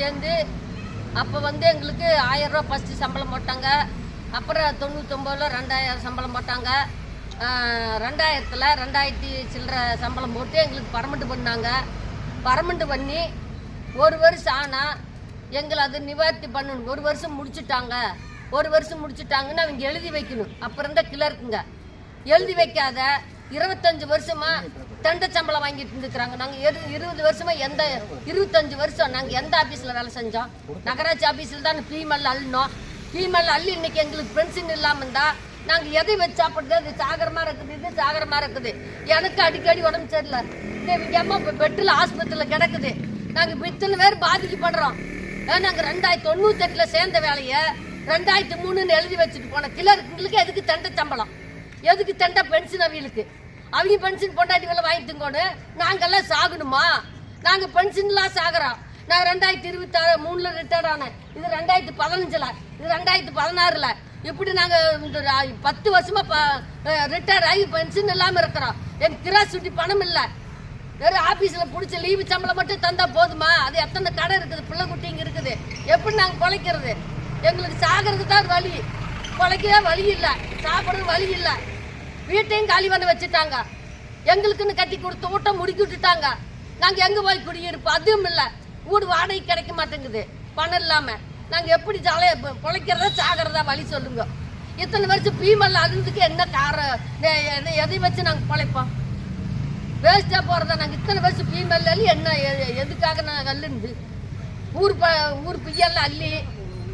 சேர்ந்து அப்போ வந்து எங்களுக்கு ஆயிரம் ரூபா ஃபஸ்ட்டு சம்பளம் போட்டாங்க. அப்புறம் தொண்ணூத்தொம்பதில் ரெண்டாயிரம் சம்பளம் போட்டாங்க. ரெண்டாயிரத்தில் ரெண்டாயிரத்தி சில்லற சம்பளம் போட்டு எங்களுக்கு பரமெண்ட் பண்ணாங்க. பர்மனெண்ட் பண்ணி ஒரு வருஷம் ஆனால் எங்களை அது நிவர்த்தி பண்ணணும். ஒரு வருஷம் முடிச்சுட்டாங்க. ஒரு வருஷம் முடிச்சுட்டாங்கன்னு அவங்க எழுதி வைக்கணும். அப்புறம் தான் கிளர்க்குங்க. எழுதி வைக்காத இருபத்தஞ்சு வருஷமாக தண்ட சம்பளம் வாங்கிட்டு இருந்துக்கிறாங்க நாங்கள் எது இருபது வருஷமா எந்த இருபத்தஞ்சு வருஷம் நாங்கள் எந்த ஆஃபீஸில் வேலை செஞ்சோம்? நகராட்சி ஆஃபீஸில் தான் ஃபீமெல் அள்ளினோம். ஃபீமெல் அள்ளி இன்னைக்கு எங்களுக்கு பென்ஷன் இல்லாமல் இருந்தால் நாங்கள் எதை வச்சு சாப்பிடுறது? அது சாகரமாக இருக்குது இது சாகரமாக இருக்குது. எனக்கு அடிக்கடி உடம்பு சரியில்லை. இந்த அம்மா இப்போ பெட்டில் ஆஸ்பத்திரியில் கிடக்குது. நாங்கள் இப்ப இத்தனை பேர் பாதிக்கப்படுறோம். நாங்கள் ரெண்டாயிரத்தி தொண்ணூத்தெட்டில் சேர்ந்த வேலையை ரெண்டாயிரத்தி மூணுன்னு எழுதி வச்சுட்டு போன கிளர்க்குங்களுக்கு எதுக்கு தண்டை சம்பளம் எதுக்கு தண்டை பென்ஷன் அவங்களுக்கு அவங்க பென்ஷன் பொண்டாட்டி வேலை வாங்கிட்டுங்கோன்னு நாங்கெல்லாம் சாகணுமா? நாங்க பென்ஷன்லாம் சாகுறோம். நான் ரெண்டாயிரத்தி இருபத்தாறு மூணுல ரிட்டையர்ட் ஆனேன். இது ரெண்டாயிரத்தி பதினஞ்சுல. இது ரெண்டாயிரத்தி பதினாறுல. இப்படி நாங்க இந்த பத்து வருஷமா ரிட்டையர் ஆகி பென்ஷன் இல்லாம இருக்கிறோம்? எங்க கிராசுட்டி பணம் இல்லை. வெறும் ஆபீஸ்ல புடிச்ச லீவு சம்பளம் மட்டும் தந்தா போதுமா? அது எத்தனை கடை இருக்குது? பிள்ளை குட்டிங்க இருக்குது. எப்படி நாங்க பொழைக்கிறது? எங்களுக்கு சாகிறது தான் வழி. பொழைக்கவே வழி இல்லை. சாப்பிட்றது வழி இல்லை. வீட்டையும் காலி பண்ண வச்சுட்டாங்க. எங்களுக்குன்னு கட்டி கொடுத்த ஊட்டம் முடிக்கி விட்டுட்டாங்க. நாங்கள் எங்கே போய் குடியிருப்போம்? அதுவும் இல்லை. வீடு வாடகை கிடைக்க மாட்டேங்குது. பணம் இல்லாமல் நாங்கள் எப்படி ஜாலியா பிழைக்கிறதா சாகிறதா வழி சொல்லுங்க. இத்தனை வருஷம் பீமல் அழுதுக்கு என்ன காரம் எதை வச்சு நாங்கள் பிழைப்போம்? வேஸ்ட்டாக போகிறதா நாங்கள் இத்தனை வருஷம் ஃபீமேல் அள்ளி என்ன எ- எதுக்காக நாங்கள் அள்ளுந்து ஊர் ப ஊர் பிய்யெல்லாம் அள்ளி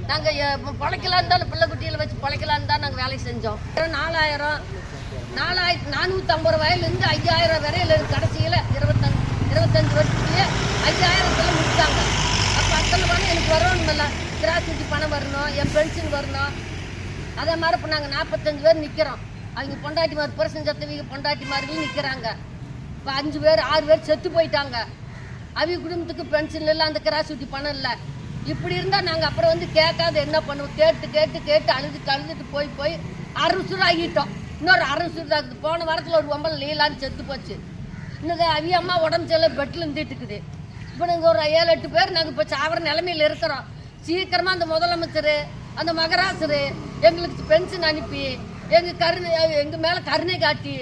நாங்கள் பிழைக்கலான்னு தான் பிள்ளை குட்டியில் வச்சு பிழைக்கலான்னு தான் நாங்கள் வேலை செஞ்சோம். நாலாயிரம் நாலாயிரத்தி நானூற்றி ஐம்பது ரூபாயிலேருந்து ஐயாயிரம் வரையில் கடைசியில் இருபத்தஞ்சு இருபத்தஞ்சு வருஷத்துலேயே ஐயாயிரத்தில் முடித்தாங்க அப்போ அத்தனை பணம் எனக்கு வரணும் இல்லை கிராச்சுட்டி பணம் வரணும் என் பென்ஷன் வரணும். அதே மாதிரி இப்போ நாங்கள் நாற்பத்தஞ்சு பேர் நிற்கிறோம் அவங்க பொண்டாட்டி மாதிரி புரசன் சத்தவங்க பொண்டாட்டி மாதிரி நிற்கிறாங்க இப்போ அஞ்சு பேர் ஆறு பேர் செத்து போயிட்டாங்க. அவங்க குடும்பத்துக்கு பென்ஷன் இல்லை அந்த கிராசுட்டி பணம் இல்லை. இப்படி இருந்தால் நாங்கள் அப்புறம் வந்து கேட்காத என்ன பண்ணுவோம்? கேட்டு கேட்டு கேட்டு அழுது கழுதுட்டு போய் போய் அரசுர் ஆகிட்டோம் இன்னொரு அரசுர் தான் இருக்குது. போன வாரத்தில் ஒரு ஒம்பல் லீலான்னு செத்து போச்சு. இன்னும் அவிய அம்மா உடம்பு சரியில்லை பெட்டில் இருந்துட்டு இருக்குது. இப்போ நாங்கள் ஒரு ஏழு எட்டு பேர் நாங்கள் இப்போ சாவர நிலைமையில் இருக்கிறோம். சீக்கிரமா அந்த முதலமைச்சர் அந்த மகராசரு எங்களுக்கு பென்ஷன் அனுப்பி எங்க கருணை எங்க மேல கருணை காட்டி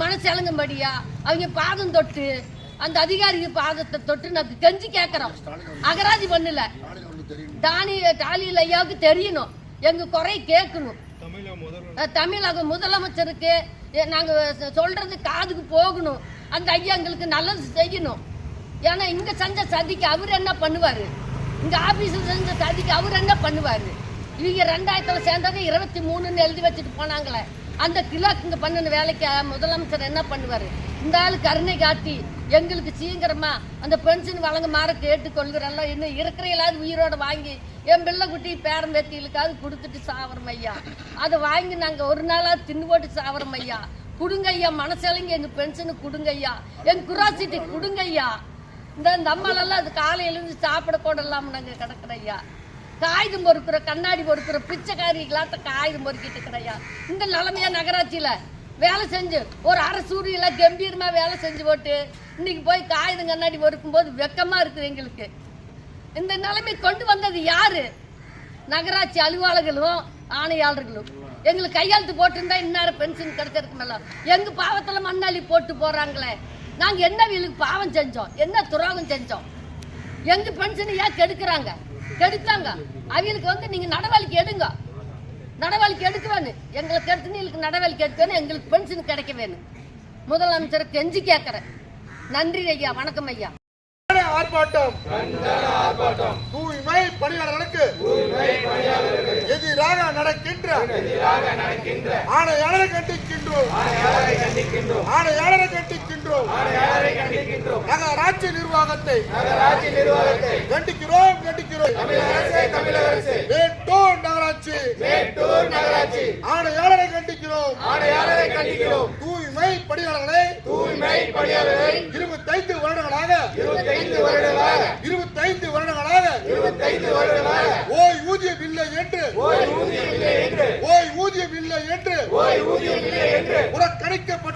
மனசலங்கும்படியா அவங்க பாதம் தொட்டு அந்த அதிகாரி பாதத்தை தொட்டு நாங்க கெஞ்சி கேட்கறோம் அகராதி பண்ணல. தானி டாலியில் ஐயாவுக்கு தெரியணும். எங்க குறை கேட்கணும். தமிழக முதலமைச்சருக்கு நாங்கள் நாங்க சொல்றது காதுக்கு போகணும். அந்த ஐயா எங்களுக்கு நல்லது செய்யணும். ஏன்னா இங்க செஞ்ச சதிக்கு அவர் என்ன பண்ணுவாரு? இங்க ஆபீஸ்ல செஞ்ச சதிக்கு அவர் என்ன பண்ணுவாரு? இவங்க ரெண்டாயிரத்துல சேர்ந்தது இருபத்தி மூணுன்னு எழுதி வச்சுட்டு போனாங்களே. அந்த கிழக்குங்க பண்ணின வேலைக்கு முதலமைச்சர் என்ன பண்ணுவார்? இந்த ஆள் கருணை காட்டி எங்களுக்கு சீக்கிரமா அந்த பென்ஷன் வழங்க மாற கேட்டுக்கொள்கிறல்ல இன்னும் இருக்கிறையிலாவது உயிரோட வாங்கி என் பிள்ளை குட்டி பேரம் பேத்திகளுக்காவது கொடுத்துட்டு சாவரம் ஐயா. அதை வாங்கி நாங்கள் ஒரு நாளாவது தின்னு போட்டு சாவரம் ஐயா. கொடுங்க ஐயா மனசலங்கி எங்கள் பென்ஷனு கொடுங்க ஐயா. எங்கள் குராசிட்டி கொடுங்க ஐயா. இந்த நம்மளெல்லாம் அம்மாலெல்லாம் அது காலையிலேருந்து சாப்பிட கூட இல்லாமல் நாங்கள் கிடக்குற ஐயா. காகிதம் பொறுக்கிற கண்ணாடி பொறுக்கிற பிச்சைக்காரிகளாட்ட காகிதம் பொறுக்கிட்டு இருக்கிறையா இந்த நிலைமையா நகராட்சியில வேலை செஞ்சு ஒரு அரசூரியில கம்பீரமா வேலை செஞ்சு போட்டு இன்னைக்கு போய் காகிதம் கண்ணாடி பொறுக்கும் போது வெக்கமா இருக்குது எங்களுக்கு. இந்த நிலைமை கொண்டு வந்தது யாரு? நகராட்சி அலுவலர்களும் ஆணையாளர்களும். எங்களுக்கு கையெழுத்து போட்டிருந்தா இன்னார பென்ஷன் கிடைச்சிருக்குமல்ல. எங்க பாவத்துல மண்ணாளி போட்டு போறாங்களே. நாங்க என்ன வீலுக்கு பாவம் செஞ்சோம்? என்ன துரோகம் செஞ்சோம்? எங்க பென்ஷனை ஏன் கெடுக்கிறாங்க? கெடுத்தாங்க அவங்களுக்கு வந்து நீங்க நடவடிக்கை எடுங்க. நடவடிக்கை எடுக்க வேணும் எங்களுக்கு கெடுத்து எங்களுக்கு நடவடிக்கை எடுக்க வேணும் எங்களுக்கு பென்ஷன் கிடைக்க வேணும் முதலமைச்சர் கெஞ்சி கேட்கறேன் நன்றி ஐயா வணக்கம் ஐயா. ஆர்ப்பாட்டம். தூய்மை பணியாளர்களுக்கு எதிராக நடக்கின்ற ஆணையாளரை கண்டிக்கின்றோம். ஆணையாளரை கண்டிக்கின்றோம். நகராட்சி நிர்வாகத்தை கண்டிக்கிறோம் கண்டிக்கிறோம். மேட்டூர் நகராட்சி. ஆணையாளரை கண்டிக்கிறோம். தூய்மை பணியாளர்களை இருபத்தைந்து வருடங்களாக இருபத்தைந்து வருடங்களாக ஓய் ஊதியம் இல்லை என்று ஓய் ஊதியம் இல்லை என்று புறக்கணிக்கப்பட்டு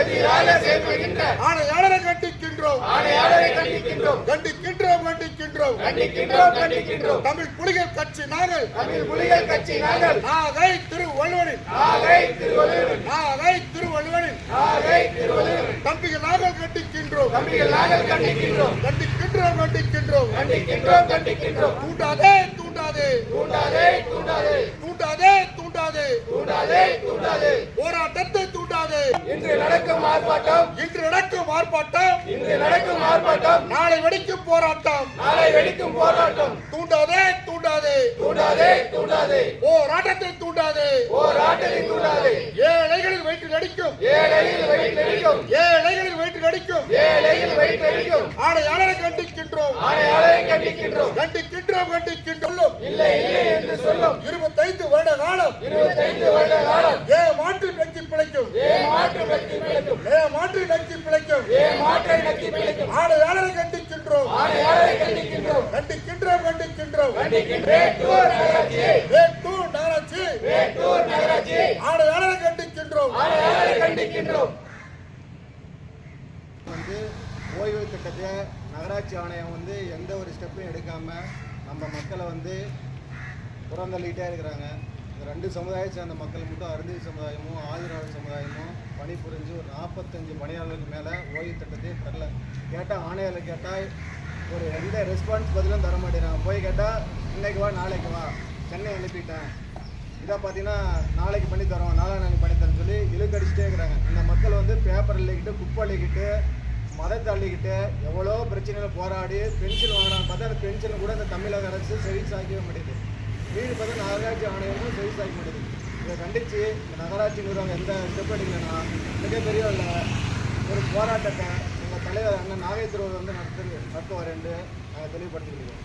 எதிராக செயல்படுகின்ற ஆணையாளரை கண்டிக்கின்றோம்? கண்டிக்கின்றோம்? கண்டிக்கின்றோம் கண்டிக்கின்றோம். கண்டிக்கின்றோம் கண்டிக்கின்றோம். தமிழ் புலிகள் கட்சி நாங்கள். தமிழ் புலிகள் கட்சி நாங்கள். நாகை திருவள்ளுவனின் நாகை திருவள்ளுவர் நாகை திருவள்ளுவனின் நாகை திருவள்ளுவர் தம்பிகள் நாங்கள் கண்டிக்கின்றோம். தம்பிகள் நாங்கள் கண்டிக்கின்றோம். கண்டிக்கின்றோம் கண்டிக்கின்றோம். கண்டிக்கின்றோம் கண்டிக்கின்றோம் தூண்டாதே தூண்டாதே தூண்டாதே தூண்டாதே தூண்டாதே தூண்டாதே தூண்டாதே போராட்டத்தை தூண்டாதே இன்று நடக்கும் ஆர்ப்பாட்டம். இன்று நடக்கும் ஆர்ப்பாட்டம். இன்று நடக்கும் ஆர்ப்பாட்டம். நாளை வெடிக்கும் போராட்டம். நாளை வெடிக்கும் போராட்டம். தூண்டாதே தூண்டாதே. தூண்டாதே தூண்டாதே. போராட்டத்தை தூண்டாதே. போராட்டத்தை தூண்டாதே. ஏழைகளில் வயிற்றில் அடிக்கும் ஏழையில் வயிற்று அடிக்கும் ஏழைகளில் வயிற்றில் அடிக்கும் ஏழையில் வயிற்று அடிக்கும் ஆடையாளரை கண்டிக்கின்றோம். ஆணையாளரை கண்டிக்கின்றோம். கண்டிக்கின்றோம் கண்டிக்கின்றோம். இல்லை இல்லை என்று சொல்லும். இருபத்தைந்து வருட காலம். இருபத்தைந்து வருட காலம். பிழைக்கும். ஏ மாற்று நக்கி பிழைக்கும். ஏ மாற்று நக்கி பிழைக்கும். ஏ மாற்றை நக்கி பிழைக்கும். ஆடையாளரை கண்டிக்கின்றோம். ஆணையாளரை கண்டிக்கின்றோம். கண்டிக்கின்றோம் கண்டிக்கின்றோம். வேட்டூர் நகராட்சியை வேட்டூர் நகராட்சி. வேட்டூர் நகராட்சியை ஆடையாளரை கண்டிக்கின்றோம். ஆணையாளரை கண்டிக்கின்றோம். வந்து ஓய்வு திட்டத்தை நகராட்சி ஆணையம் வந்து எந்த ஒரு ஸ்டெப்பையும் எடுக்காம நம்ம மக்களை வந்து புறந்தள்ளிக்கிட்டே இருக்கிறாங்க. ரெண்டு சமுதாயத்தை சேர்ந்த மக்கள் மட்டும் அருந்தி சமுதாயமும் ஆதிராவிட சமுதாயமும் பணிபுரிஞ்சு ஒரு நாற்பத்தஞ்சு பணியாளருக்கு மேலே ஓய்வு திட்டத்தையும் தரல. கேட்டால் ஆணையாளர் கேட்டால் ஒரு எந்த ரெஸ்பான்ஸ் பதிலும் தர மாட்டேறான் போய் கேட்டால் இன்னைக்கு வா நாளைக்கு வா. சென்னை அனுப்பிட்டேன். இதை பார்த்தீங்கன்னா நாளைக்கு பண்ணி தரோம் நாளாக பண்ணி தரேன் சொல்லி இழுக்கடிச்சிட்டே இருக்கிறாங்க. இந்த மக்கள் வந்து பேப்பர் அள்ளிக்கிட்டு குப்பை அள்ளிக்கிட்டு மதத்தை அள்ளிக்கிட்டு எவ்வளோ பிரச்சனைகள் போராடி பென்ஷன் வாங்குறாங்க. பார்த்தா அந்த பென்ஷன் கூட இந்த தமிழக அரசு சரி சாய்க்கவே மாட்டேங்குது. வீடு பார்த்தா நகராட்சி ஆணையமும் சரி சாய்க்க மாட்டேங்குது இதை கண்டித்து இந்த நகராட்சி நிர்வாகம் எந்த ஸ்டெப் எடுக்கலைன்னா மிகப்பெரிய ஒரு போராட்டத்தை எங்கள் தலைவர் அண்ணன் நாகை திருவர் வந்து நடத்து நடத்துவார் என்று நாங்கள் தெளிவுபடுத்திக்கிறோம்.